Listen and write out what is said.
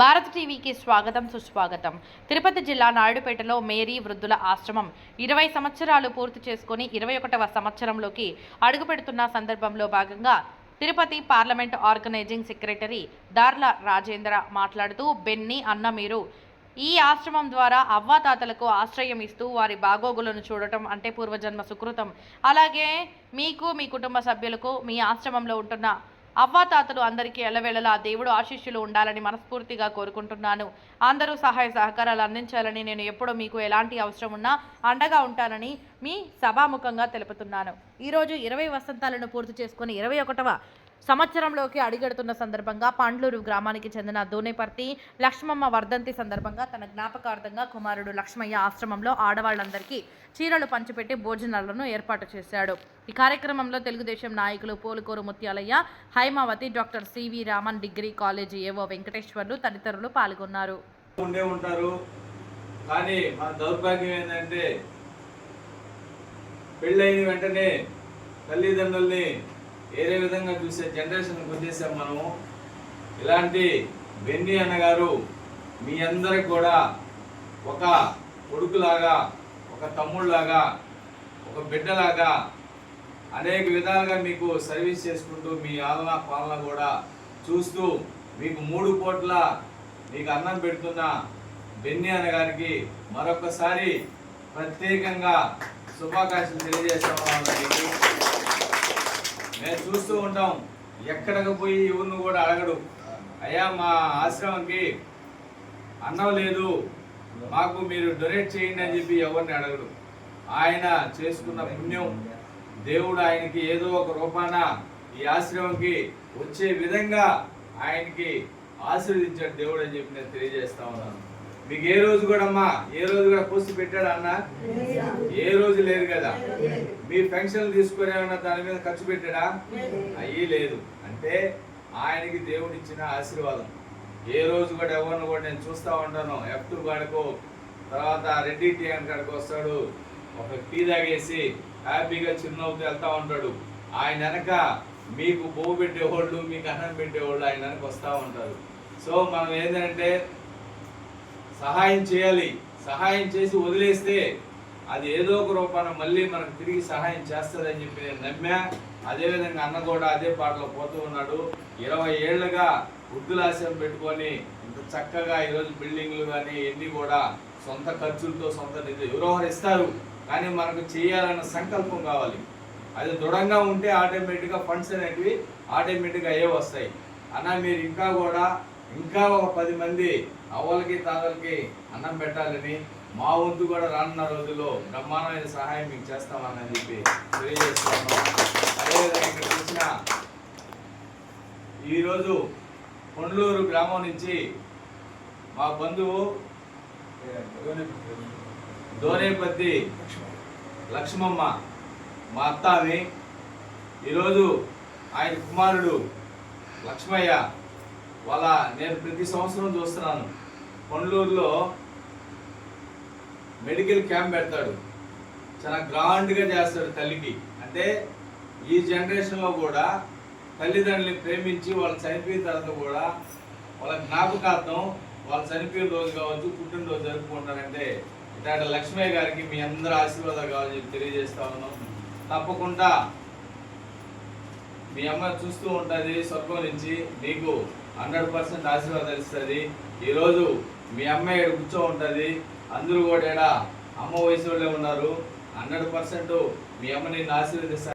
భారత్ టీవీకి స్వాగతం సుస్వాగతం. తిరుపతి జిల్లా నాయుడుపేటలో మేరీ వృద్ధుల ఆశ్రమం ఇరవై సంవత్సరాలు పూర్తి చేసుకుని ఇరవై ఒకటవ సంవత్సరంలోకి అడుగుపెడుతున్న సందర్భంలో భాగంగా తిరుపతి పార్లమెంట్ ఆర్గనైజింగ్ సెక్రటరీ దార్ల రాజేంద్ర మాట్లాడుతూ బెన్ని అన్న మీరు ఈ ఆశ్రమం ద్వారా అవ్వాతాతలకు ఆశ్రయం ఇస్తూ వారి బాగోగులను చూడటం అంటే పూర్వజన్మ సుకృతం. అలాగే మీకు మీ కుటుంబ సభ్యులకు మీ ఆశ్రమంలో ఉంటున్న అవ్వాతాతలు అందరికీ ఎల్లవేళలా దేవుడు ఆశీస్సులు ఉండాలని మనస్ఫూర్తిగా కోరుకుంటున్నాను. అందరూ సహాయ సహకారాలు అందించాలని నేను ఎప్పుడూ మీకు ఎలాంటి అవసరం ఉన్నా అండగా ఉంటానని మీ సభాముఖంగా తెలుపుతున్నాను. ఈరోజు ఇరవై వసంతాలను పూర్తి చేసుకుని ఇరవై ఒకటవ సంవత్సరంలోకి అడిగడుతున్న సందర్భంగా పాండ్లూరు గ్రామానికి చెందిన దోనేపర్తి లక్ష్మమ్మ వర్ధంతి సందర్భంగా తన జ్ఞాపకార్థంగా కుమారుడు లక్ష్మయ్య ఆశ్రమంలో ఆడవాళ్ళందరికీ చీరలు పంచిపెట్టి భోజనాలను ఏర్పాటు చేశాడు. ఈ కార్యక్రమంలో తెలుగుదేశం నాయకులు Polukoru Mutyalayya Haimavathi doctor C V Raman degree college AO Venkateswarlu తదితరులు పాల్గొన్నారు. ఉండే ఉంటారు. కానీ మన దౌర్భాగ్యం ఏంటంటే పెళ్ళైన వెంటనే తల్లిదండ్రుల్ని వేరే విధంగా చూసే జనరేషన్కి వచ్చేసాం మనము. ఇలాంటి బెన్నీ అన్నగారు మీ అందరికి కూడా ఒక కొడుకులాగా ఒక తమ్ముళ్ళలాగా ఒక బిడ్డలాగా అనేక విధాలుగా మీకు సర్వీస్ చేసుకుంటూ మీ ఆలన పాలన కూడా చూస్తూ మీకు మూడు పూట్ల మీకు అన్నం పెడుతున్న బెన్నీ అన్న గారికి మరొకసారి ప్రత్యేకంగా శుభాకాంక్షలు తెలియజేస్తాము వాళ్ళకి. మేము చూస్తూ ఉంటాం ఎక్కడికి పోయి ఎవరిని కూడా అడగడు. అయ్యా మా ఆశ్రమంకి అన్నం లేదు మాకు మీరు డొనేట్ చేయండి అని చెప్పి ఎవరిని అడగడు. ఆయన చేసుకున్న పుణ్యం దేవుడు ఆయనకి ఏదో ఒక రూపాన ఈ ఆశ్రమంకి వచ్చే విధంగా ఆయనకి ఆశీర్వదించాడు దేవుడు అని చెప్పి నేను తెలియజేస్తా ఉన్నాను. మీకు ఏ రోజు కూడా అమ్మా ఏ రోజు కూడా పోస్ట్ పెట్టాడు అన్న? ఏ రోజు లేదు కదా. మీ పెన్షన్లు తీసుకుని ఏమన్నా దాని మీద ఖర్చు పెట్టాడా? అయ్యి లేదు. అంటే ఆయనకి దేవుడు ఇచ్చిన ఆశీర్వాదం. ఏ రోజు కూడా ఎవరిని కూడా నేను చూస్తా ఉంటాను ఎఫ్ టూ కాడకు తర్వాత రెడ్డి టీ అని కాడకు వస్తాడు ఒక టీ తాగేసి హ్యాపీగా చిరునవ్వుతూ వెళ్తా ఉంటాడు. ఆయన వెనక మీకు బొవ్వు పెట్టేవాళ్ళు మీకు అన్నం పెట్టేవాళ్ళు ఆయన వెనక వస్తూ ఉంటారు. సో మనం ఏంటంటే సహాయం చేయాలి. సహాయం చేసి వదిలేస్తే అది ఏదో ఒక రూపాన మళ్ళీ మనకు తిరిగి సహాయం చేస్తుందని చెప్పి నేను నమ్మా. అదేవిధంగా అన్న కూడా అదే పాటలో పోతూ ఉన్నాడు. ఇరవై ఏళ్ళుగా వృద్ధులాశయం పెట్టుకొని ఇంత చక్కగా ఈరోజు బిల్డింగ్లు కానీ ఎన్ని కూడా సొంత ఖర్చులతో సొంత నిధులు ఎవరో ఇస్తారు. కానీ మనకు చేయాలన్న సంకల్పం కావాలి. అది దృఢంగా ఉంటే ఆటోమేటిక్గా ఫండ్స్ అనేటివి ఆటోమేటిక్గా అయ్యే వస్తాయి. అన్న మీరు ఇంకా కూడా ఇంకా ఒక పది మంది అవ్వలకి తాతలకి అన్నం పెట్టాలని మా వంతు కూడా రానున్న రోజుల్లో బ్రహ్మాండమైన సహాయం మీకు చేస్తామని చెప్పి తెలియజేస్తున్నాను. అదేవిధంగా ఇక్కడ చూసిన ఈరోజు కొండలూరు గ్రామం నుంచి మా బంధువు దోనేపత్తి లక్ష్మమ్మ మా అత్త ఈరోజు ఆయన కుమారుడు లక్ష్మయ్య వాళ్ళ నేను ప్రతి సంవత్సరం చూస్తున్నాను. కొండలూరులో మెడికల్ క్యాంప్ పెడతాడు. చాలా గ్రాండ్గా చేస్తాడు తల్లికి. అంటే ఈ జనరేషన్లో కూడా తల్లిదండ్రులని ప్రేమించి వాళ్ళు చనిపోయిన తర్వాత కూడా వాళ్ళ జ్ఞాపకార్థం వాళ్ళు చనిపోయిన రోజు కావచ్చు పుట్టినరోజు జరుపుకుంటారంటే ఇట్లాంటి లక్ష్మయ్య గారికి మీ అందరూ ఆశీర్వాదాలు కావాలని చెప్పి తెలియజేస్తా ఉన్నాం. తప్పకుండా మీ అమ్మ చూస్తూ ఉంటుంది స్వర్గం నుంచి. మీకు హండ్రెడ్ పర్సెంట్ ఆశీర్వాదాలు ఇస్తుంది. ఈరోజు మీ అమ్మాయి ఇక్కడ కూర్చో ఉంటుంది. అందరూ కూడా అమ్మ వయసు వాళ్ళే ఉన్నారు. హండ్రెడ్ పర్సెంట్ మీ అమ్మ నిన్ను ఆశీర్వదిస్తారు